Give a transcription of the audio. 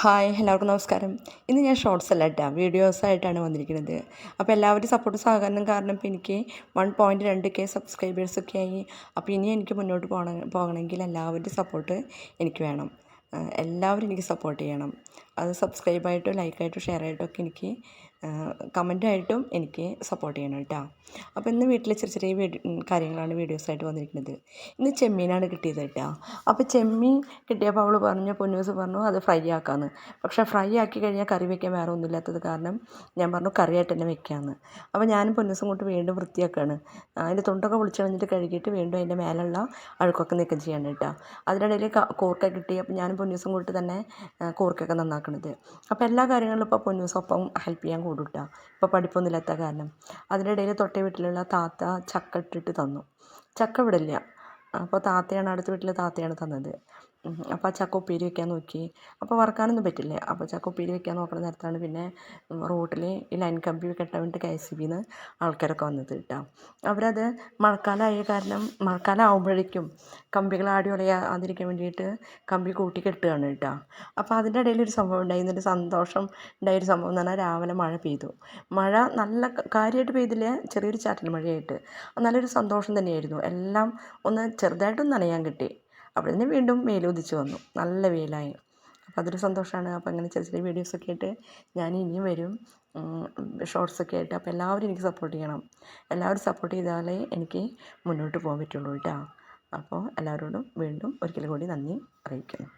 Hi എല്ലാവർക്കും നമസ്കാരം. ഇന്ന് ഞാൻ ഷോർട്സ് അല്ല കേട്ടോ വീഡിയോസ് ആയിട്ടാണ് വന്നിരിക്കുന്നത്. അപ്പോൾ എല്ലാവരും സപ്പോർട്ട് സഹകരണം കാരണം ഇപ്പോൾ എനിക്ക് വൺ പോയിന്റ് രണ്ട് കെ സബ്സ്ക്രൈബേഴ്സൊക്കെ ആയി അപ്പോൾ ഇനി എനിക്ക് മുന്നോട്ട് പോകണം പോകണമെങ്കിൽ എല്ലാവരുടെ സപ്പോർട്ട് എനിക്ക് വേണം. എല്ലാവരും എനിക്ക് സപ്പോർട്ട് ചെയ്യണം. അത് സബ്സ്ക്രൈബായിട്ടോ ലൈക്കായിട്ടോ ഷെയർ ആയിട്ടോ ഒക്കെ എനിക്ക് കമന്റായിട്ടും എനിക്ക് സപ്പോർട്ട് ചെയ്യണം കേട്ടോ. അപ്പോൾ ഇന്ന് വീട്ടിൽ ചെറിയ ചെറിയ കാര്യങ്ങളാണ് വീഡിയോസായിട്ട് വന്നിരിക്കുന്നത്. ഇന്ന് ചെമ്മീനാണ് കിട്ടിയത് കേട്ടോ. അപ്പോൾ ചെമ്മീൻ കിട്ടിയപ്പോൾ അവൾ പറഞ്ഞു പൊന്നൂസ് പറഞ്ഞു അത് ഫ്രൈ ആക്കാമെന്ന് പക്ഷേ ഫ്രൈ ആക്കി കഴിഞ്ഞാൽ കറി വെക്കാൻ വേറെ ഒന്നുമില്ലാത്തത് കാരണം ഞാൻ പറഞ്ഞു കറിയായിട്ട് തന്നെ വെക്കാമെന്ന് അപ്പോൾ ഞാനും പൊന്നൂസും കൊണ്ട് വീണ്ടും വൃത്തിയാക്കുകയാണ് അതിന്റെ തൊണ്ടൊക്കെ പൊളിച്ച് കളഞ്ഞിട്ട് കഴുകിയിട്ട് വീണ്ടും അതിന്റെ മേലുള്ള അഴുക്കൊക്കെ നീക്കം ചെയ്യണം കേട്ടോ. അതിനിടയിൽ കോർക്ക കിട്ടി. അപ്പോൾ ഞാനും പൊന്നൂസും കൊണ്ട് തന്നെ കോർക്കൊക്കെ നന്നാക്കണത്. അപ്പോൾ എല്ലാ കാര്യങ്ങളിലും ഇപ്പോൾ പൊന്നൂസ് ഒപ്പം ഹെൽപ്പ് ചെയ്യാൻ കൂടും കേട്ടോ ഇപ്പോൾ പഠിപ്പൊന്നുമില്ലാത്ത കാരണം. അതിന്റെ അതിനിടയിൽ തൊട്ടേ വീട്ടിലുള്ള താത്ത ചക്ക ഇട്ടിട്ട് തന്നു. ചക്ക ഇവിടെ ഇല്ല അപ്പോൾ താത്തയാണ് അടുത്ത വീട്ടിലെ താത്തയാണ് തന്നത്. അപ്പോൾ ആ ചക്ക ഉപ്പേരി വെക്കാൻ നോക്കി അപ്പോൾ വറക്കാനൊന്നും പറ്റില്ല? അപ്പോൾ ചക്ക ഉപ്പേരി വെക്കാൻ നോക്കുന്ന നേരത്താണ് പിന്നെ റോട്ടിൽ ഈ ലൈൻ കമ്പി കെട്ടാൻ വേണ്ടി കെ എസ് ബിന്ന് ആൾക്കാരൊക്കെ വന്നത് കേട്ടോ അവരത് മഴക്കാലമായ കാരണം മഴക്കാലം ആകുമ്പോഴേക്കും കമ്പികൾ ആടി ഉളയാതിരിക്കാൻ വേണ്ടിയിട്ട് കമ്പി കൂട്ടി കെട്ടുകയാണ് കേട്ടോ അപ്പോൾ അതിന്റെ ഇടയിൽ ഒരു സംഭവം ഉണ്ടായി. എന്നൊരു സന്തോഷം ഉണ്ടായ ഒരു സംഭവം എന്ന് പറഞ്ഞാൽ രാവിലെ മഴ പെയ്തു. മഴ നല്ല കാര്യമായിട്ട് പെയ്തില്ല? ചെറിയൊരു ചാറ്റൽ മഴയായിട്ട്. നല്ലൊരു സന്തോഷം തന്നെയായിരുന്നു. എല്ലാം ഒന്ന് ചെറുതായിട്ടൊന്ന് നനയാൻ കിട്ടി. അപ്പോൾ നിന്ന് വീണ്ടും വെയിലുദിച്ച് വന്നു. നല്ല വെയിലായി. അപ്പോൾ അതൊരു സന്തോഷമാണ് അപ്പോൾ അങ്ങനെ ചെറിയ ചെറിയ വീഡിയോസൊക്കെ ആയിട്ട് ഞാൻ ഇനിയും വരും. ഷോർട്സൊക്കെ ആയിട്ട്. അപ്പോൾ എല്ലാവരും എനിക്ക് സപ്പോർട്ട് ചെയ്യണം. എല്ലാവരും സപ്പോർട്ട് ചെയ്താലേ എനിക്ക് മുന്നോട്ട് പോകാൻ പറ്റുള്ളൂ കേട്ടോ. അപ്പോൾ എല്ലാവരോടും വീണ്ടും ഒരിക്കൽ കൂടി നന്ദി അറിയിക്കുന്നു.